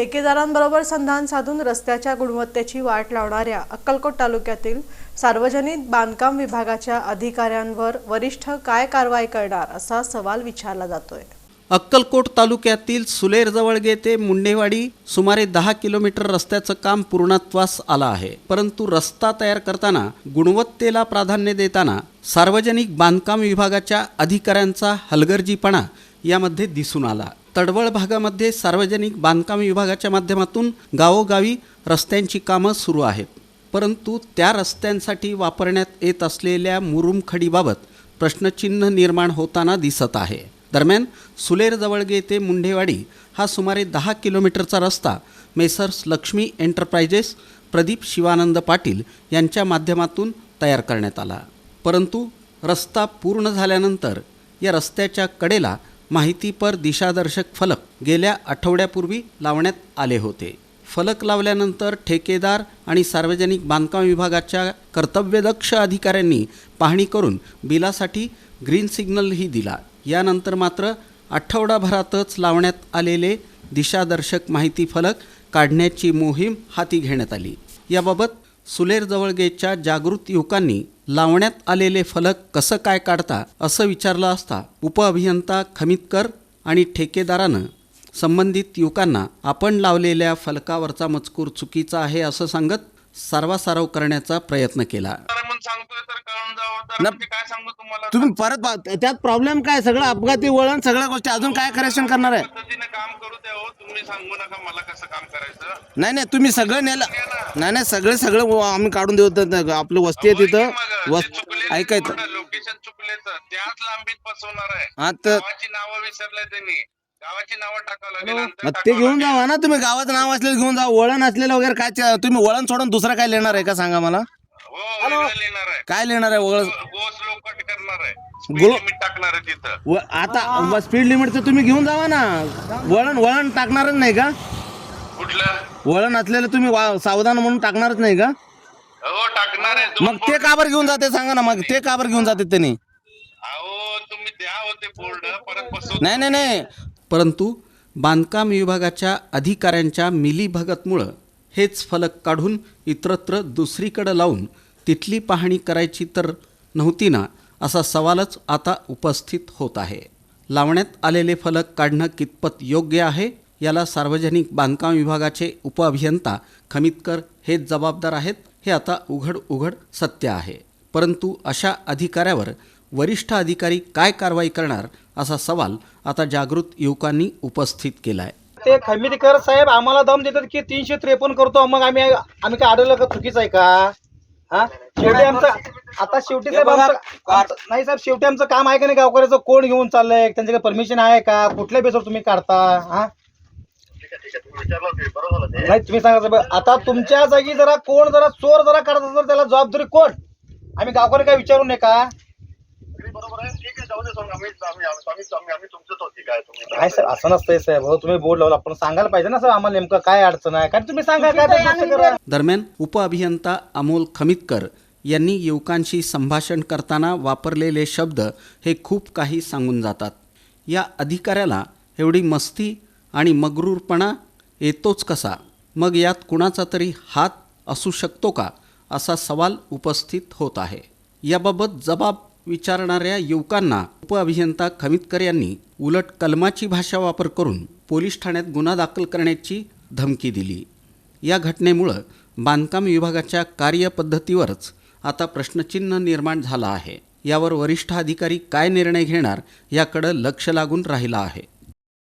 ठेकेदारांबरोबर संधान साधून रस्त्याच्या गुणवत्तेची वाट लावणाऱ्या अक्कलकोट तालुक्यातील सार्वजनिक बांधकाम विभागाच्या अधिकाऱ्यांवर वरिष्ठ काय कारवाई करणार असा सवाल विचारला जातोय. अक्कलकोट तालुक्यातील सुलेरजवळ ते मुंडेवाडी सुमारे दहा किलोमीटर रस्त्याचं काम पूर्णत्वास आलं आहे. परंतु रस्ता तयार करताना गुणवत्तेला प्राधान्य देताना सार्वजनिक बांधकाम विभागाच्या अधिकाऱ्यांचा हलगर्जीपणा यामध्ये दिसून आला. तडवळ भागामध्ये सार्वजनिक बांधकाम विभागाच्या माध्यमातून गावोगावी रस्त्यांची कामं सुरू आहेत. परंतु त्या रस्त्यांसाठी वापरण्यात येत असलेल्या मुरुमखडीबाबत प्रश्नचिन्ह निर्माण होताना दिसत आहे. दरम्यान सुलेरजवळगे ते मुंढेवाडी हा सुमारे दहा किलोमीटरचा रस्ता मेसर्स लक्ष्मी एंटरप्राइजेस प्रदीप शिवानंद पाटील यांच्या माध्यमातून तयार करण्यात आला. परंतु रस्ता पूर्ण झाल्यानंतर या रस्त्याच्या कडेला माहितीपर दिशादर्शक फलक गेल्या आठवड्यापूर्वी लावण्यात आले होते. फलक लावल्यानंतर ठेकेदार आणि सार्वजनिक बांधकाम विभागाच्या कर्तव्यदक्ष अधिकाऱ्यांनी पाहणी करून बिलासाठी ग्रीन सिग्नलही दिला. यानंतर मात्र आठवडाभरातच लावण्यात आलेले दिशादर्शक माहिती फलक काढण्याची मोहीम हाती घेण्यात आली. याबाबत सुलेरजवळगेच्या जागृत युवकांनी लावण्यात आलेले फलक कसं काय काढता असं विचारलं असता उपअभियंता खमितकर आणि ठेकेदारानं संबंधित युवकांना आपण लावलेल्या फलकावरचा मजकूर चुकीचा आहे असं सांगत सारवासारव करण्याचा प्रयत्न केला. सांगतोय तर कळून जावं. तर न- ते काय सांगू तुम्हाला? तुम्ही परत पा- त्यात प्रॉब्लेम काय? सगळं अपघाती वळण सगळ्या गोष्टी. अजून काय करेक्शन करणार आहे? पद्धतीने काम करू द्या हो. तुम्ही सांगू नका मला कसं काम करायचं. नाही नाही तुम्ही सगळं नेलं. नाही नाही सगळे सगळं व- आम्ही काढून देऊ. तर आपलं वस्ती आहे तिथं. वस्त ऐकायचं लोकेशन चुकले त्याच लांबीत बसवणार आहे. हा तर गावाची नावं विसरले त्यांनी. गावाची नावं टाकावं लागेल अंतर मग ते टाकावं घेऊन लागेल. जावा ना तुम्ही. गावाचं नाव असलेलं घेऊन जा वळण असलेलं वगैरे काय तुम्ही वळण सोडून दुसरं काय लेणार आहे का सांगा मला? लिहिणार आहे? काय लेणार आहे? वळण गोस लोक कट करणार आहे. गो- लिमिट टाकणार आहे तिथं. व- आता स्पीड लिमिटचं तुम्ही घेऊन जावा ना. वळण वळण टाकणारच नाही का? कुठलं? वळण असलेलं तुम्ही वा- सावधान म्हणून टाकणारच नाही का? हो टाकणार आहे. दोन मग ते का बरं घेऊन जाते सांगा ना. मग ते का बरं घेऊन जाते त्यांनी? अहो तुम्ही द्या होते बोर्ड. परत बसव नाही नाही नाही. परंतु बांधकाम विभागाच्या अधिकाऱ्यांच्या मिलीभगतमुळं हेच फलक काढून इतरत्र दुसरीकडं लावून तिथली पाहणी करायची तर नव्हती ना असा सवालच आता उपस्थित होत आहे. लावण्यात आलेले फलक काढणं कितपत योग्य आहे याला सार्वजनिक बांधकाम विभागाचे उपअभियंता खमितकर हेच जबाबदार आहेत हे आता उघड उघड सत्य आहे. परंतु अशा अधिकाऱ्यावर वरिष्ठ अधिकारी काय कारवाई करणार असा सवाल आता जागृत युवकांनी उपस्थित केला आहे ते खमितकर साहेब आम्हाला दम देतात की तीनशे त्रेपन्न करतो मग आम्ही आम्ही काय आढळलं का चुकीचं आहे का? हा? शेवटी आमचं आता शेवटी साहेब आमचं आमचं- नाही साहेब शेवटी आमचं काम आहे का नाही? गावकऱ्याचं कोण घेऊन चाललंय? त्यांच्याकडे परमिशन आहे का? कुठल्या बेसवर तुम्ही काढता? हा? नाही तुम्ही सांगा साहेब. आता तुमच्या जागी जरा कोण जरा चोर जरा काढत असेल त्याला जबाबदारी कोण? आम्ही गावकरी काय विचारू नये का नाही सर असं नसतंय साहेब. हो तुम्ही बोर्ड लावला आपण सांगायला पाहिजे ना सर आम्हाला नेमकं काय अडचण आहे. काय तुम्ही सांगा काय ते दुरुस्त करा. दरम्यान उपअभियंता अमोल खमितकर यांनी युवकांशी संभाषण करताना वापरलेले शब्द हे खूप काही सांगून जातात. या अधिकाऱ्याला एवढी मस्ती आणि मगरूरपणा येतोच कसा? मग यात कुणाचा तरी हात असू शकतो का? असा सवाल उपस्थित होत आहे. याबाबत जबाब विचारणाऱ्या युवकांना उपअभियंता खमितकर यांनी उलट कलमाची भाषा वापर करून पोलीस ठाण्यात गुन्हा दाखल करण्याची धमकी दिली. या घटनेमुळं बांधकाम विभागाच्या कार्यपद्धतीवरच आता प्रश्नचिन्ह निर्माण झालं आहे. यावर वरिष्ठ अधिकारी काय निर्णय घेणार याकडं लक्ष लागून राहिलं आहे.